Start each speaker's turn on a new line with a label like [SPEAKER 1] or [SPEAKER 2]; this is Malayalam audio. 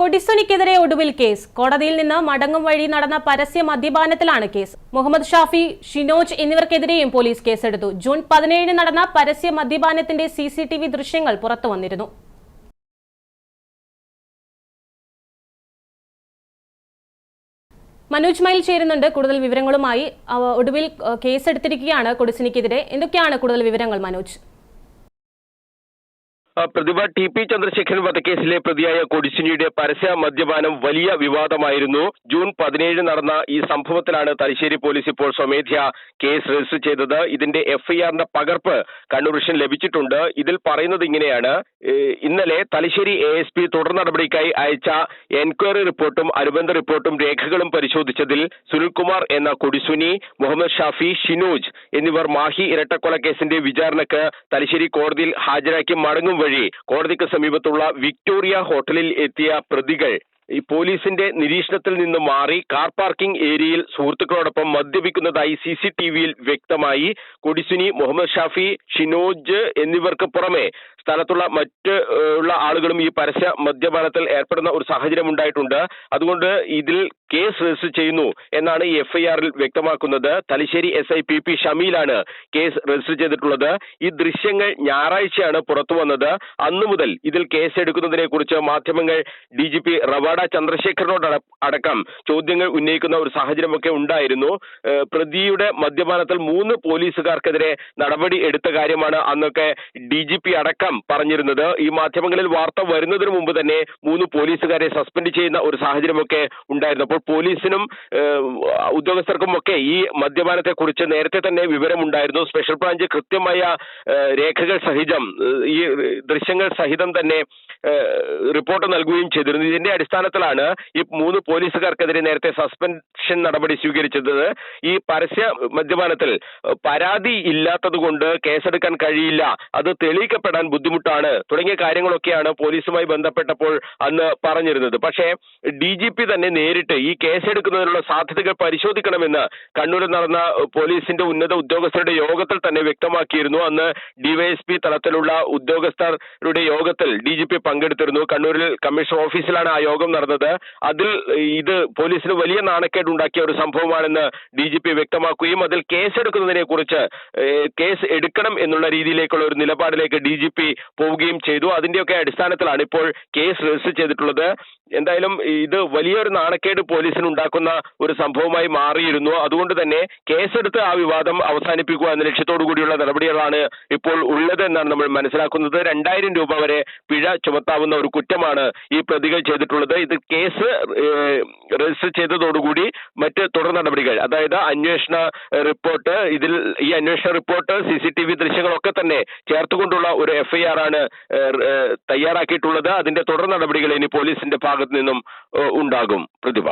[SPEAKER 1] കൊടിസുനിക്കെതിരെ ഒടുവിൽ കേസ്. കോടതിയിൽ നിന്ന് മടങ്ങും വഴി നടന്ന പരസ്യ മദ്യപാനത്തിലാണ് കേസ്. മുഹമ്മദ് ഷാഫി ഷിനോജ് എന്നിവർക്കെതിരെയും പോലീസ് കേസെടുത്തു. ജൂൺ പതിനേഴിന് നടന്ന പരസ്യ മദ്യപാനത്തിന്റെ സി സി ടി വി ദൃശ്യങ്ങൾ പുറത്തു വന്നിരുന്നു മനോജ് മൈൽ ചേരുന്നുണ്ട്. കൂടുതൽ വിവരങ്ങളുമായി ഒടുവിൽ കേസെടുത്തിരിക്കുകയാണ് കൊടിസിനിക്കെതിരെ. എന്തൊക്കെയാണ് കൂടുതൽ വിവരങ്ങൾ മനോജ്?
[SPEAKER 2] പ്രതിഭ ടി പി ചന്ദ്രശേഖരൻ വധക്കേസിലെ പ്രതിയായ കൊടിശിനിയുടെ പരസ്യ മദ്യപാനം വലിയ വിവാദമായിരുന്നു. ജൂൺ പതിനേഴ് നടന്ന ഈ സംഭവത്തിലാണ് തലശ്ശേരി പോലീസ് ഇപ്പോൾ സ്വമേധ്യ കേസ് രജിസ്റ്റർ ചെയ്തത്. ഇതിന്റെ എഫ്ഐആറിന്റെ പകർപ്പ് കണ്ണൂർഷൻ ലഭിച്ചിട്ടുണ്ട്. ഇതിൽ പറയുന്നത് ഇങ്ങനെയാണ്. ഇന്നലെ തലശ്ശേരി എ എസ് പി തുടർ നടപടിക്കായി അയച്ച എൻക്വയറി റിപ്പോർട്ടും അനുബന്ധ റിപ്പോർട്ടും രേഖകളും പരിശോധിച്ചതിൽ സുനിൽകുമാർ എന്ന കൊടിസുനി മുഹമ്മദ് ഷാഫി ഷിനോജ് എന്നിവർ മാഹി ഇരട്ടക്കൊലക്കേസിന്റെ വിചാരണക്ക് തലശ്ശേരി കോടതിയിൽ ഹാജരാക്കി മടങ്ങും വഴി കോടതിക്ക് സമീപത്തുള്ള വിക്ടോറിയ ഹോട്ടലിൽ എത്തിയ പ്രതികൾ ഈ പോലീസിന്റെ നിരീക്ഷണത്തിൽ നിന്ന് മാറി കാർ പാർക്കിംഗ് ഏരിയയിൽ സുഹൃത്തുക്കളോടൊപ്പം മദ്യപിക്കുന്നതായി സി സി ടി വിയിൽ വ്യക്തമായി. കൊടിസുനി മുഹമ്മദ് ഷാഫി ഷിനോജ് എന്നിവർക്ക് പുറമെ സ്ഥലത്തുള്ള മറ്റ് ഉള്ള ആളുകളും ഈ പരസ്യ മദ്യപാനത്തിൽ ഏർപ്പെടുന്ന ഒരു സാഹചര്യം ഉണ്ടായിട്ടുണ്ട്. അതുകൊണ്ട് ഇതിൽ കേസ് രജിസ്റ്റർ ചെയ്യുന്നു എന്നാണ് ഈ എഫ്ഐആറിൽ വ്യക്തമാക്കുന്നത്. Thalassery S I P P ഷമീലാണ് case register ചെയ്തിട്ടുള്ളത്. ഈ ദൃശ്യങ്ങൾ ഞായറാഴ്ചയാണ് പുറത്തു വന്നത്. അന്നു മുതൽ ഇതിൽ കേസ് എടുക്കുന്നതിനെ കുറിച്ച് മാധ്യമങ്ങൾ ഡി ജി പി റവാഡ ചന്ദ്രശേഖരനോട് അടക്കം ചോദ്യങ്ങൾ ഉന്നയിക്കുന്ന ഒരു സാഹചര്യമൊക്കെ ഉണ്ടായിരുന്നു. പ്രതിയുടെ മദ്യപാനത്തിൽ മൂന്ന് പോലീസുകാർക്കെതിരെ നടപടി എടുത്ത കാര്യമാണ് അന്നൊക്കെ ഡി ജി പി അടക്കം പറഞ്ഞിരുന്നത്. ഈ മാധ്യമങ്ങളിൽ വാർത്ത വരുന്നതിന് മുമ്പ് തന്നെ മൂന്ന് പോലീസുകാരെ സസ്പെൻഡ് ചെയ്യുന്ന ഒരു സാഹചര്യമൊക്കെ ഉണ്ടായിരുന്നു. അപ്പോൾ പോലീസിനും ഉദ്യോഗസ്ഥർക്കും ഒക്കെ ഈ മദ്യപാനത്തെ കുറിച്ച് നേരത്തെ തന്നെ വിവരമുണ്ടായിരുന്നു. സ്പെഷ്യൽ ബ്രാഞ്ച് കൃത്യമായ രേഖകൾ സഹിതം ഈ ദൃശ്യങ്ങൾ സഹിതം തന്നെ റിപ്പോർട്ട് നൽകുകയും ചെയ്തിരുന്നു. ഇതിന്റെ അടിസ്ഥാനത്തിലാണ് ഈ മൂന്ന് പോലീസുകാർക്കെതിരെ നേരത്തെ സസ്പെൻഷൻ നടപടി സ്വീകരിച്ചത്. ഈ പരസ്യ മദ്യപാനത്തിൽ പരാതി ഇല്ലാത്തത് കൊണ്ട് കേസെടുക്കാൻ കഴിയില്ല. അത് തെളിയിക്കപ്പെടാൻ ബുദ്ധിമുട്ടാണ്. തുടങ്ങിയ കാര്യങ്ങളൊക്കെയാണ് പോലീസുമായി ബന്ധപ്പെട്ടപ്പോൾ അന്ന് പറഞ്ഞിരുന്നത്. പക്ഷേ ഡി ജി പി തന്നെ നേരിട്ട് ഈ കേസെടുക്കുന്നതിനുള്ള സാധ്യതകൾ പരിശോധിക്കണമെന്ന് കണ്ണൂരിൽ നടന്ന പോലീസിന്റെ ഉന്നത ഉദ്യോഗസ്ഥരുടെ യോഗത്തിൽ തന്നെ വ്യക്തമാക്കിയിരുന്നു. അന്ന് ഡിവൈഎസ്പി തലത്തിലുള്ള ഉദ്യോഗസ്ഥരുടെ യോഗത്തിൽ ഡി ജി പി പങ്കെടുത്തിരുന്നു. കണ്ണൂരിൽ കമ്മീഷണർ ഓഫീസിലാണ് ആ യോഗം നടന്നത്. അതിൽ ഇത് പോലീസിന് വലിയ നാണക്കേട് ഉണ്ടാക്കിയ ഒരു സംഭവമാണെന്ന് ഡി ജി പി വ്യക്തമാക്കുകയും അതിൽ കേസെടുക്കുന്നതിനെ കുറിച്ച് കേസ് എടുക്കണം എന്നുള്ള രീതിയിലേക്കുള്ള ഒരു നിലപാടിലേക്ക് ഡി ജി പി പോവുകയും ചെയ്തു. അതിന്റെയൊക്കെ അടിസ്ഥാനത്തിലാണ് ഇപ്പോൾ കേസ് രജിസ്റ്റർ ചെയ്തിട്ടുള്ളത്. എന്തായാലും ഇത് വലിയൊരു നാണക്കേട് പോലീസിന് ഉണ്ടാക്കുന്ന ഒരു സംഭവമായി മാറിയിരുന്നു. അതുകൊണ്ട് തന്നെ കേസെടുത്ത് ആ വിവാദം അവസാനിപ്പിക്കുക എന്ന ലക്ഷ്യത്തോടു കൂടിയുള്ള നടപടികളാണ് ഇപ്പോൾ ഉള്ളത് എന്നാണ് നമ്മൾ മനസ്സിലാക്കുന്നത്. രണ്ടായിരം രൂപ വരെ പിഴ ചുമത്താവുന്ന ഒരു കുറ്റമാണ് ഈ പ്രതികൾ ചെയ്തിട്ടുള്ളത്. ഇത് കേസ് രജിസ്റ്റർ ചെയ്തതോടുകൂടി മറ്റ് തുടർ നടപടികൾ അതായത് അന്വേഷണ റിപ്പോർട്ട് ഇതിൽ ഈ അന്വേഷണ report C C T V ദൃശ്യങ്ങളൊക്കെ തന്നെ ചേർത്തുകൊണ്ടുള്ള ഒരു എഫ്ഐആർ ആണ് തയ്യാറാക്കിയിട്ടുള്ളത്. അതിന്റെ തുടർ നടപടികൾ ഇനി പോലീസിന്റെ ഭാഗത്ത് നിന്നും ഉണ്ടാകും പ്രതിഭ.